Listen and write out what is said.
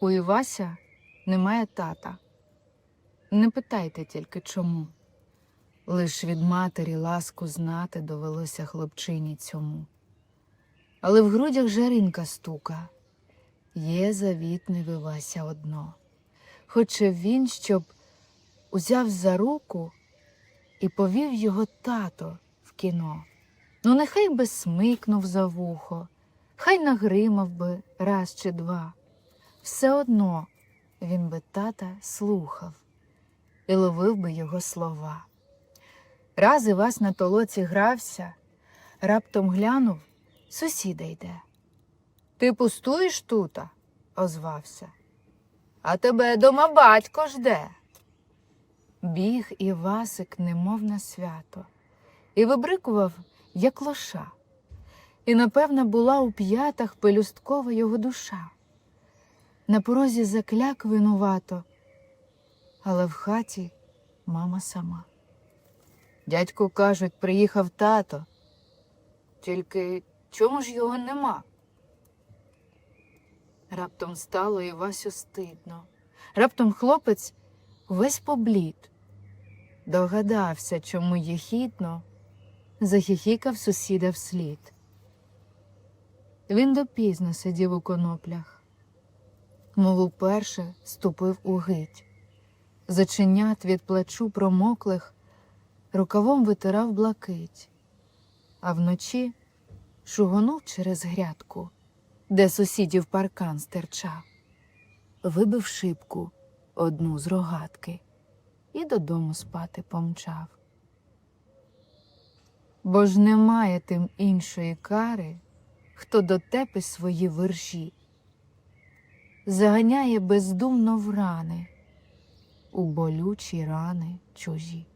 У Івася немає тата. Не питайте тільки чому. Лиш від матері ласку знати довелося хлопчині цьому. Але в грудях жаринка стука. Є завітне в Івася одно. Хоче він, щоб узяв за руку і повів його тато в кіно. Ну, нехай би смикнув за вухо, хай нагримав би раз чи два. Все одно він би тата слухав і ловив би його слова. Раз Івась на толоці грався, раптом глянув, сусіда йде. Ти пустуєш тута? озвався. А тебе дома батько жде. Біг Івасик, немов на свято, і вибрикував, як лоша. І, напевно, була у п'ятах пелюсткова його душа. На порозі закляк винувато, але в хаті мама сама. Дядьку кажуть, приїхав тато. Тільки чому ж його нема? Раптом стало Івасю стидно. Раптом хлопець весь поблід. Догадався, чому єхідно захихікав сусіда вслід. Він допізно сидів у коноплях, мов уперше ступив у гить. Заченят від плачу промоклих рукавом витирав блакить, а вночі шугонув через грядку, де сусідів паркан стирчав, вибив шибку одну з рогатки і додому спати помчав. Бо ж немає тим іншої кари, хто дотепи свої виржі, заганяє бездумно в рани, у болючі рани чужі.